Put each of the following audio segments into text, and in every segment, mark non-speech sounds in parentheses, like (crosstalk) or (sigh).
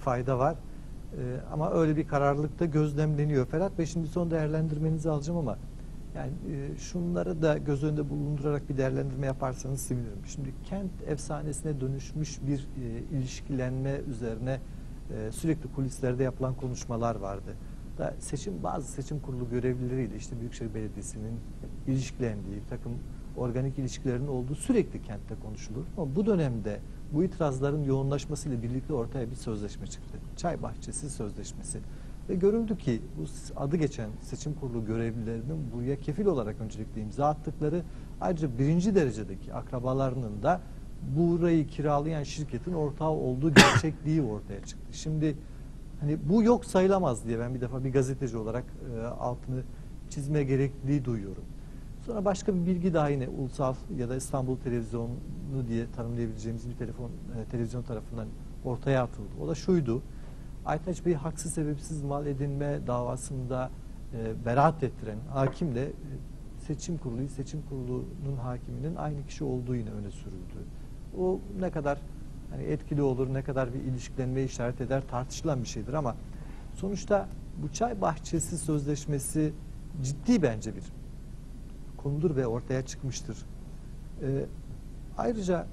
fayda var. Ee, ama öyle bir kararlılık da gözlemleniyor. Ferhat Bey şimdi son değerlendirmenizi alacağım ama yani e, şunları da göz önünde bulundurarak bir değerlendirme yaparsanız sevinirim. Şimdi kent efsanesine dönüşmüş bir e, ilişkilenme üzerine e, sürekli kulislerde yapılan konuşmalar vardı. Da seçim bazı seçim kurulu görevlileriyle işte Büyükşehir Belediyesi'nin ilişkilendiği bir takım organik ilişkilerin olduğu sürekli kentte konuşulur. Ama bu dönemde bu itirazların yoğunlaşmasıyla birlikte ortaya bir sözleşme çıktı. Çay Bahçesi Sözleşmesi. Ve görüldü ki bu adı geçen seçim kurulu görevlilerinin buraya kefil olarak öncelikle imza attıkları ayrıca birinci derecedeki akrabalarının da burayı kiralayan şirketin ortağı olduğu gerçekliği ortaya çıktı. Şimdi hani bu yok sayılamaz diye ben bir defa bir gazeteci olarak e, altını çizme gerekliliği duyuyorum. Sonra başka bir bilgi daha yine ulusal ya da İstanbul televizyonu diye tanımlayabileceğimiz bir telefon e, televizyon tarafından ortaya atıldı. O da şuydu. Aytaç Bey haksız sebepsiz mal edinme davasında e, beraat ettiren hakimle e, seçim kurulu, seçim kurulunun hakiminin aynı kişi olduğu yine öne sürüldü. O ne kadar hani etkili olur, ne kadar bir ilişkilenmeye işaret eder tartışılan bir şeydir ama sonuçta bu çay bahçesi sözleşmesi ciddi bence bir konudur ve ortaya çıkmıştır. Ee, ayrıca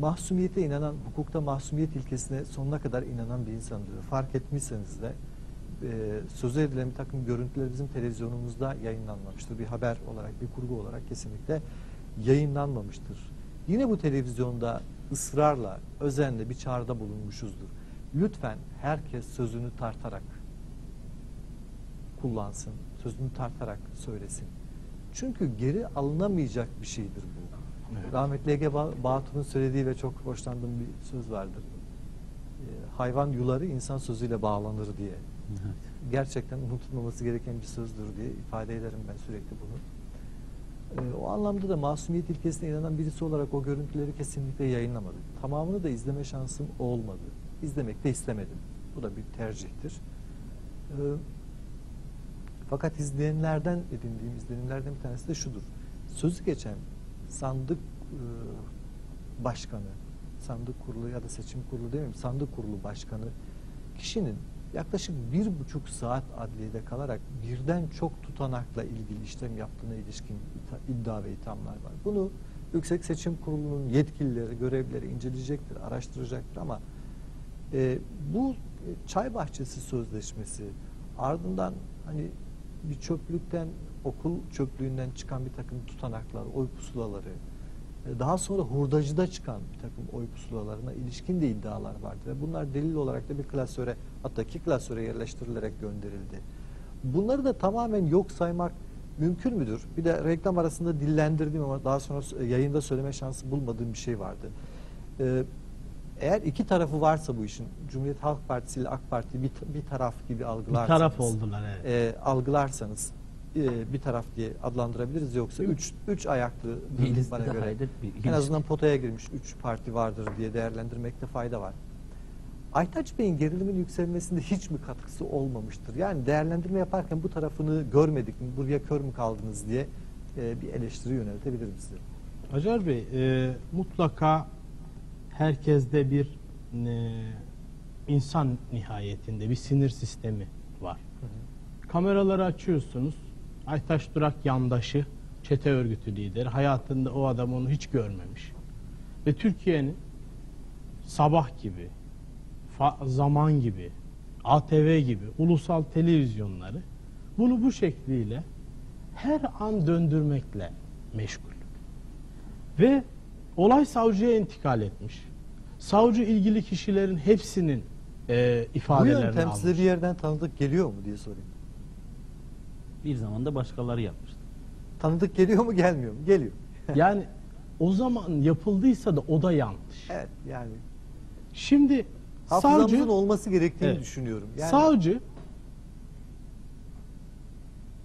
mahsumiyete inanan, hukukta mahsumiyet ilkesine sonuna kadar inanan bir insandır. Fark etmişseniz de e, sözü edilen bir takım görüntüler bizim televizyonumuzda yayınlanmamıştır. Bir haber olarak, bir kurgu olarak kesinlikle yayınlanmamıştır. Yine bu televizyonda ısrarla, özenle bir çağrıda bulunmuşuzdur. Lütfen herkes sözünü tartarak kullansın, sözünü tartarak söylesin. Çünkü geri alınamayacak bir şeydir bu. Evet. Rahmetli Ege Ba- Batur'un söylediği ve çok hoşlandığım bir söz vardır. Ee, hayvan yuları insan sözüyle bağlanır diye. Gerçekten unutulmaması gereken bir sözdür diye ifade ederim ben sürekli bunu. Ee, o anlamda da masumiyet ilkesine inanan birisi olarak o görüntüleri kesinlikle yayınlamadım. Tamamını da izleme şansım olmadı. İzlemek de istemedim. Bu da bir tercihtir. Ee, fakat izleyenlerden edindiğim izlenimlerden bir tanesi de şudur. Sözü geçen sandık e, başkanı, sandık kurulu ya da seçim kurulu demeyeyim, sandık kurulu başkanı kişinin yaklaşık bir buçuk saat adliyede kalarak birden çok tutanakla ilgili işlem yaptığına ilişkin iddia ve ithamlar var. Bunu Yüksek Seçim Kurulu'nun yetkilileri, görevlileri inceleyecektir, araştıracaktır ama e, bu e, çay bahçesi sözleşmesi ardından hani bir çöplükten okul çöplüğünden çıkan bir takım tutanaklar, oy pusulaları, e, daha sonra hurdacıda çıkan bir takım oy pusulalarına ilişkin de iddialar vardı ve bunlar delil olarak da bir klasöre hatta iki klasöre yerleştirilerek gönderildi. Bunları da tamamen yok saymak mümkün müdür? Bir de reklam arasında dillendirdiğim ama daha sonra s- yayında söyleme şansı bulmadığım bir şey vardı. Ee, eğer iki tarafı varsa bu işin Cumhuriyet Halk Partisi ile AK Parti bir, bir taraf gibi Bir algılarsanız taraf oldular evet. e, algılarsanız e, bir taraf diye adlandırabiliriz yoksa üç, üç ayaklı Değiliz bana göre hayır, bir en azından potaya girmiş üç parti vardır diye değerlendirmekte fayda var. Aytaç Bey'in gerilimin yükselmesinde hiç mi katkısı olmamıştır? Yani değerlendirme yaparken bu tarafını görmedik mi, buraya kör mü kaldınız diye e, bir eleştiri yöneltebilirim size. Acar Bey e, mutlaka herkeste bir e, insan nihayetinde bir sinir sistemi var. Kameraları açıyorsunuz. Aytaş Durak yandaşı, çete örgütü lideri. Hayatında o adam onu hiç görmemiş. Ve Türkiye'nin sabah gibi, zaman gibi, ATV gibi ulusal televizyonları bunu bu şekliyle her an döndürmekle meşgul. Ve olay savcıya intikal etmiş. Savcı ilgili kişilerin hepsinin e, Bu ifadelerini yöntem almış. size bir yerden tanıdık geliyor mu diye sorayım. Bir zamanda başkaları yapmıştı. Tanıdık geliyor mu gelmiyor mu? Geliyor. (laughs) Yani o zaman yapıldıysa da o da yanlış. Evet yani Şimdi savcı olması gerektiğini Evet. düşünüyorum. Yani savcı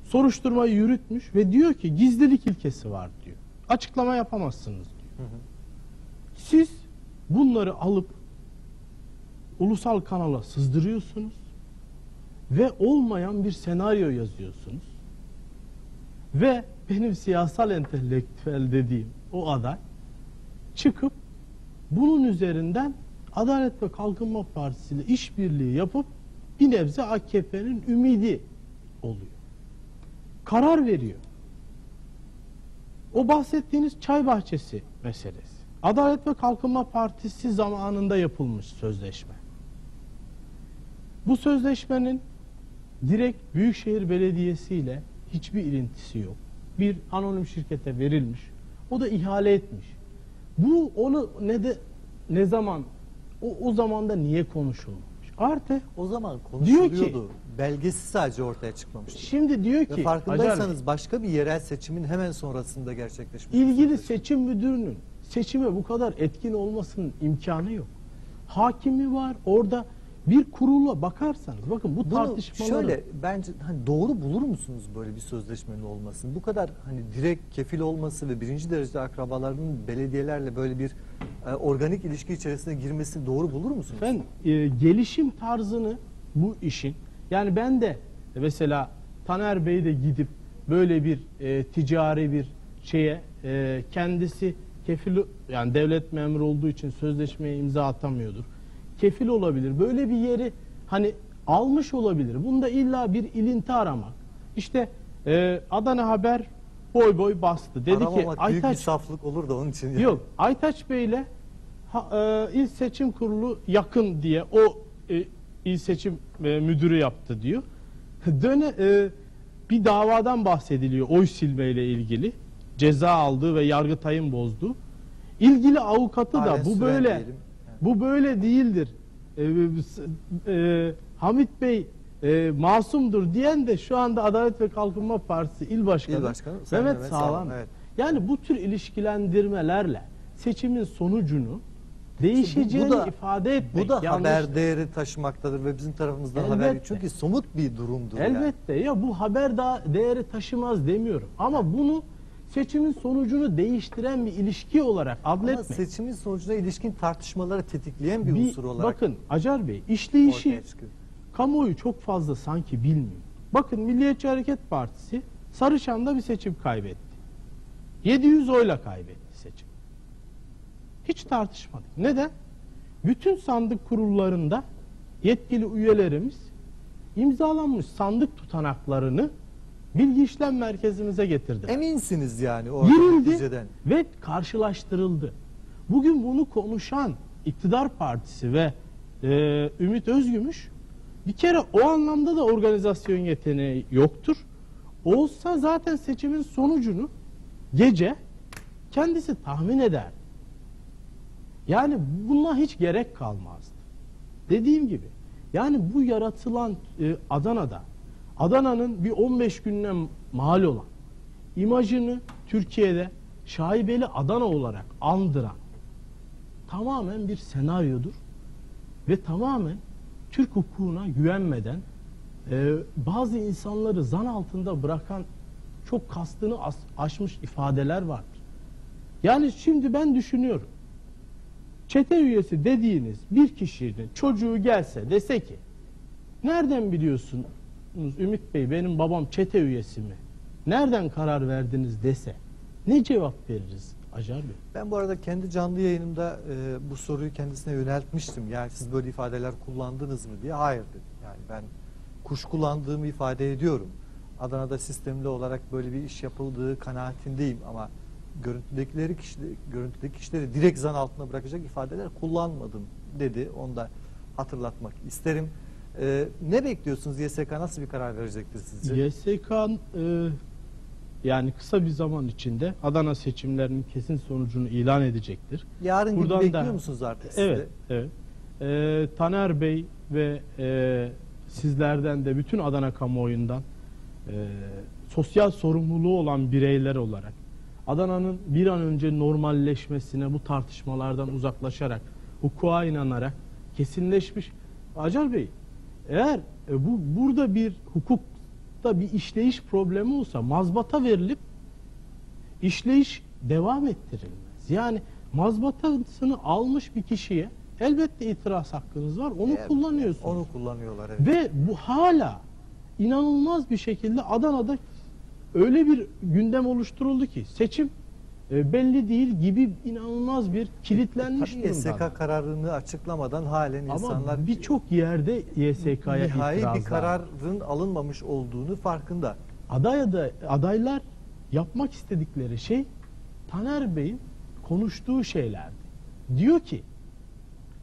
soruşturmayı yürütmüş ve diyor ki gizlilik ilkesi var diyor. Açıklama yapamazsınız diyor. Hı hı. Siz bunları alıp ulusal kanala sızdırıyorsunuz ve olmayan bir senaryo yazıyorsunuz. Ve benim siyasal entelektüel dediğim o aday çıkıp bunun üzerinden Adalet ve Kalkınma Partisi ile işbirliği yapıp bir nebze AKP'nin ümidi oluyor. Karar veriyor. O bahsettiğiniz çay bahçesi meselesi. Adalet ve Kalkınma Partisi zamanında yapılmış sözleşme. Bu sözleşmenin direkt Büyükşehir Belediyesi ile hiçbir ilintisi yok. Bir anonim şirkete verilmiş. O da ihale etmiş. Bu onu ne de ne zaman o, o zamanda niye konuşulmamış? Artı O zaman Diyor ki- konuşuluyordu. Belgesi sadece ortaya çıkmamıştı. şimdi diyor Ve ki Acar Bey, farkındaysanız başka bir yerel seçimin hemen sonrasında gerçekleşmiş. ilgili seçim müdürünün seçime bu kadar etkin olmasının imkanı yok. Hakimi var orada bir kurula bakarsanız bakın bu Bunu tartışmaları şöyle bence hani doğru bulur musunuz böyle bir sözleşmenin olmasını? Bu kadar hani direkt kefil olması ve birinci derecede akrabalarının belediyelerle böyle bir e, organik ilişki içerisine girmesini doğru bulur musunuz? Ben e, gelişim tarzını bu işin yani ben de mesela Taner Bey de gidip böyle bir e, ticari bir şeye e, kendisi kefil yani devlet memuru olduğu için sözleşmeye imza atamıyordur. Kefil olabilir. Böyle bir yeri hani almış olabilir. Bunda illa bir ilinti aramak. İşte e, Adana Haber boy boy bastı. Dedi ki Aramamak büyük bir saflık olur da onun için. yani. Yok Aytaç Bey'le ha, e, il seçim kurulu yakın diye o e, il seçim e, müdürü yaptı diyor. (laughs) Döne e, bir davadan bahsediliyor oy silmeyle ilgili. Ceza aldığı ve Yargıtay'ın bozduğu. İlgili avukatı da Halen bu böyle diyelim. bu böyle değildir. E, e, Hamit Bey e, masumdur diyen de şu anda Adalet ve Kalkınma Partisi il başkanı, İl Başkanı Mehmet Sağlam. Sağlam, evet. Yani bu tür ilişkilendirmelerle seçimin sonucunu değişeceğini Bu da- ifade etmek Bu da yanlış. haber değeri taşımaktadır ve bizim tarafımızdan haber Elbette. çünkü somut bir durumdur. yani. Elbette ya bu haber daha değeri taşımaz demiyorum. Ama bunu seçimin sonucunu değiştiren bir ilişki olarak Ama adletmek. seçimin sonucuna ilişkin tartışmaları tetikleyen bir, Bir- unsur olarak bakın Acar Bey işleyişi kamuoyu çok fazla sanki bilmiyor. Bakın Milliyetçi Hareket Partisi Sarıçam'da bir seçim kaybetti. 700 oyla kaybetti. Hiç tartışmadık. Neden? Bütün sandık kurullarında yetkili üyelerimiz imzalanmış sandık tutanaklarını bilgi işlem merkezimize getirdi. Eminsiniz yani orada Girildi neticeden. ve karşılaştırıldı. Bugün bunu konuşan iktidar partisi ve e, Ümit Özgümüş bir kere o anlamda da organizasyon yeteneği yoktur. Olsa zaten seçimin sonucunu gece kendisi tahmin eder. Yani buna hiç gerek kalmazdı. Dediğim gibi yani bu yaratılan e, Adana'da Adana'nın bir 15 gününe mal olan imajını Türkiye'de şaibeli Adana olarak andıran tamamen bir senaryodur ve tamamen Türk hukukuna güvenmeden e, bazı insanları zan altında bırakan çok kastını as- aşmış ifadeler vardır. Yani şimdi ben düşünüyorum. Çete üyesi dediğiniz bir kişinin çocuğu gelse dese ki nereden biliyorsunuz Ümit Bey benim babam çete üyesi mi? Nereden karar verdiniz dese ne cevap veririz Acar Bey? Ben bu arada kendi canlı yayınımda e, bu soruyu kendisine yöneltmiştim. Yani siz böyle ifadeler kullandınız mı diye. Hayır dedim. Yani ben kuş kullandığımı ifade ediyorum. Adana'da sistemli olarak böyle bir iş yapıldığı kanaatindeyim ama görüntüdekileri kişi, görüntüdeki kişileri direkt zan altına bırakacak ifadeler kullanmadım dedi. Onu da hatırlatmak isterim. E, ne bekliyorsunuz? YSK nasıl bir karar verecektir sizce? YSK e, yani kısa bir zaman içinde Adana seçimlerinin kesin sonucunu ilan edecektir. Yarın gibi Buradan bekliyor da- musunuz artık siz de? Evet, evet. Ee, Taner Bey ve e, sizlerden de bütün Adana kamuoyundan e, sosyal sorumluluğu olan bireyler olarak Adana'nın bir an önce normalleşmesine bu tartışmalardan uzaklaşarak, hukuka inanarak kesinleşmiş. Acar Bey, eğer e, bu burada bir hukukta bir işleyiş problemi olsa mazbata verilip işleyiş devam ettirilmez. Yani mazbatasını almış bir kişiye elbette itiraz hakkınız var. Onu Evet, kullanıyorsunuz. Onu kullanıyorlar evet. Ve bu hala inanılmaz bir şekilde Adana'da öyle bir gündem oluşturuldu ki seçim e, belli değil gibi inanılmaz bir kilitlenmiş Tabii durumda. YSK kararını açıklamadan halen insanlar Ama birçok yerde YSK'ya nihai itirazlar. bir kararın alınmamış olduğunu farkında. aday aday, adaylar yapmak istedikleri şey Taner Bey'in konuştuğu şeylerdi. Diyor ki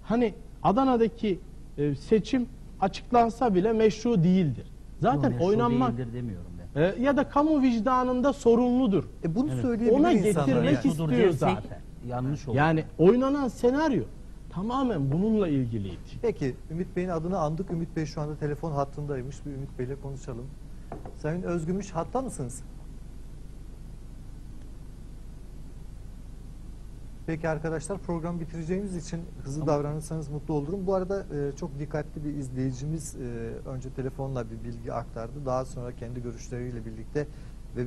hani Adana'daki e, seçim açıklansa bile meşru değildir. Zaten Meşru oynanmak değildir demiyorum. E, ya da kamu vicdanında sorumludur. E bunu Evet. söyleyebilir Ona getirmek yani. istiyor dersek zaten. Yanlış olur. Yani oynanan senaryo tamamen bununla ilgiliydi. Peki Ümit Bey'in adını andık. Ümit Bey şu anda telefon hattındaymış. Bir Ümit Bey'le konuşalım. Sayın Özgümüş hatta mısınız? Peki arkadaşlar program bitireceğimiz için hızlı davranırsanız mutlu olurum. Bu arada e, çok dikkatli bir izleyicimiz e, önce telefonla bir bilgi aktardı. Daha sonra kendi görüşleriyle birlikte ve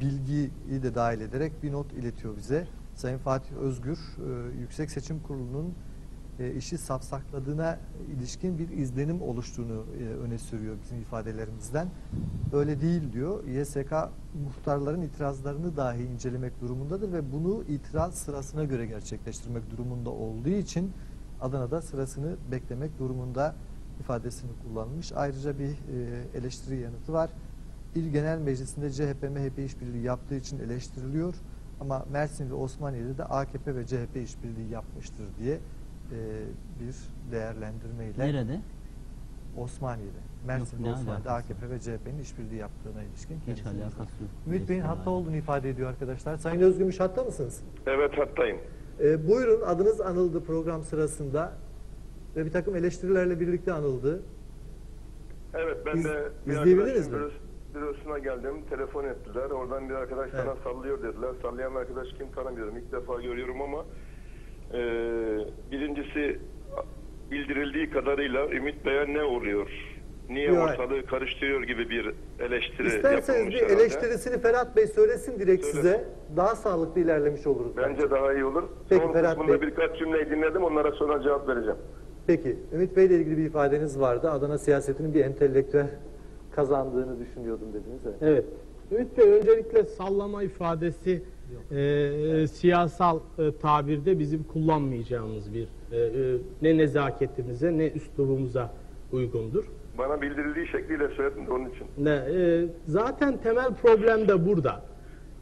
bilgiyi de dahil ederek bir not iletiyor bize. Sayın Fatih Özgür e, Yüksek Seçim Kurulu'nun e, işi safsakladığına ilişkin bir izlenim oluştuğunu e, öne sürüyor bizim ifadelerimizden. Öyle değil diyor. YSK muhtarların itirazlarını dahi incelemek durumundadır ve bunu itiraz sırasına göre gerçekleştirmek durumunda olduğu için Adana'da sırasını beklemek durumunda ifadesini kullanmış. Ayrıca bir e, eleştiri yanıtı var. İl Genel Meclisi'nde CHP MHP işbirliği yaptığı için eleştiriliyor ama Mersin ve Osmaniye'de de AKP ve CHP işbirliği yapmıştır diye bir değerlendirmeyle Nerede? Osmaniye'de, Mersin Yok, alakası AKP ve CHP'nin işbirliği yaptığına ilişkin. Hiç alakası yok. Ümit Bey'in hatta olduğunu ifade ediyor arkadaşlar. Sayın Özgümüş hatta mısınız? Evet hattayım. E, buyurun adınız anıldı program sırasında ve bir takım eleştirilerle birlikte anıldı. Evet ben İz- de bir mi? büros- bürosuna geldim. Telefon ettiler. Oradan bir arkadaş Evet. sana sallıyor dediler. Sallayan arkadaş kim tanımıyorum. İlk defa görüyorum ama e, birincisi bildirildiği kadarıyla Ümit Bey'e ne oluyor? Niye Yok, ortalığı karıştırıyor gibi bir eleştiri İsterseniz yapılmış bir herhalde. eleştirisini Ferhat Bey söylesin direkt Söyle. size. Daha sağlıklı ilerlemiş oluruz. Bence daha iyi olur. Peki, Son Ferhat Bey. birkaç cümleyi dinledim. Onlara sonra cevap vereceğim. Peki Ümit Bey ile ilgili bir ifadeniz vardı. Adana siyasetinin bir entelektüel kazandığını düşünüyordum dediniz. Evet. Evet. Ümit Bey öncelikle sallama ifadesi e, siyasal e, tabirde bizim kullanmayacağımız bir e, e, ne nezaketimize ne üslubumuza uygundur. Bana bildirildiği şekliyle söyledim de onun için. Ne, e, zaten temel problem de burada.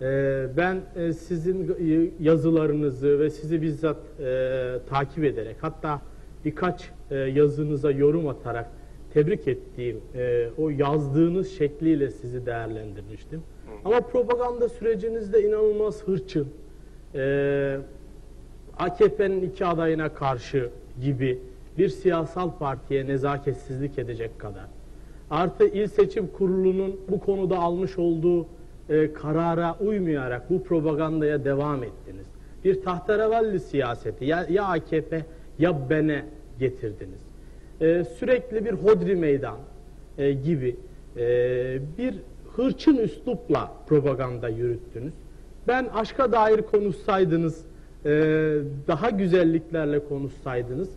E, ben e, sizin e, yazılarınızı ve sizi bizzat e, takip ederek hatta birkaç e, yazınıza yorum atarak tebrik ettiğim e, o yazdığınız şekliyle sizi değerlendirmiştim. Ama propaganda sürecinizde inanılmaz hırçın, e, AKP'nin iki adayına karşı gibi bir siyasal partiye nezaketsizlik edecek kadar. Artı İl Seçim Kurulu'nun bu konuda almış olduğu e, karara uymayarak bu propagandaya devam ettiniz. Bir tahterevalli siyaseti ya, ya AKP ya BEN'e getirdiniz. E, sürekli bir hodri meydan e, gibi e, bir hırçın üslupla propaganda yürüttünüz. Ben aşka dair konuşsaydınız, e, daha güzelliklerle konuşsaydınız,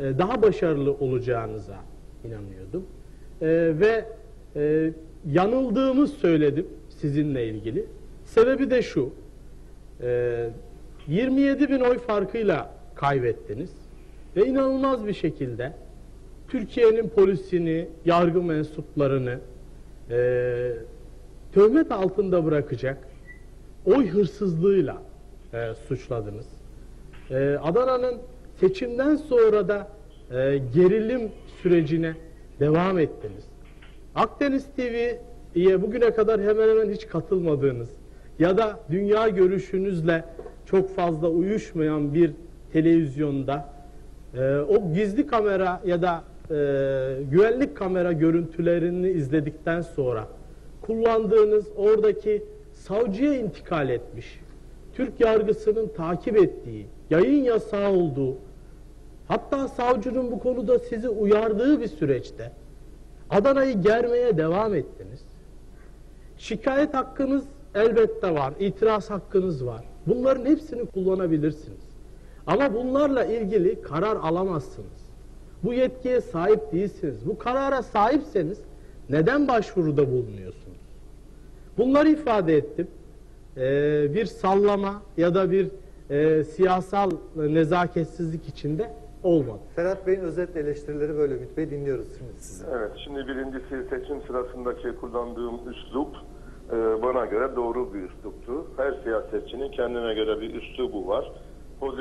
e, daha başarılı olacağınıza inanıyordum. E, ve e, yanıldığımı söyledim sizinle ilgili. Sebebi de şu, e, 27 bin oy farkıyla kaybettiniz ve inanılmaz bir şekilde Türkiye'nin polisini, yargı mensuplarını e, töhmet altında bırakacak oy hırsızlığıyla e, suçladınız. E, Adana'nın seçimden sonra da e, gerilim sürecine devam ettiniz. Akdeniz TV'ye bugüne kadar hemen hemen hiç katılmadığınız ya da dünya görüşünüzle çok fazla uyuşmayan bir televizyonda e, o gizli kamera ya da e, güvenlik kamera görüntülerini izledikten sonra kullandığınız oradaki savcıya intikal etmiş, Türk yargısının takip ettiği, yayın yasağı olduğu, hatta savcının bu konuda sizi uyardığı bir süreçte Adana'yı germeye devam ettiniz. Şikayet hakkınız elbette var, itiraz hakkınız var. Bunların hepsini kullanabilirsiniz. Ama bunlarla ilgili karar alamazsınız. Bu yetkiye sahip değilsiniz. Bu karara sahipseniz neden başvuruda bulunuyorsunuz? Bunları ifade ettim. e, bir sallama ya da bir e, siyasal nezaketsizlik içinde olmadı. Ferhat Bey'in özet eleştirileri böyle Ümit Bey dinliyoruz şimdi sizi. Evet, şimdi birincisi seçim sırasındaki kullandığım üslup e, bana göre doğru bir üsluptu. Her siyasetçinin kendine göre bir üslubu var.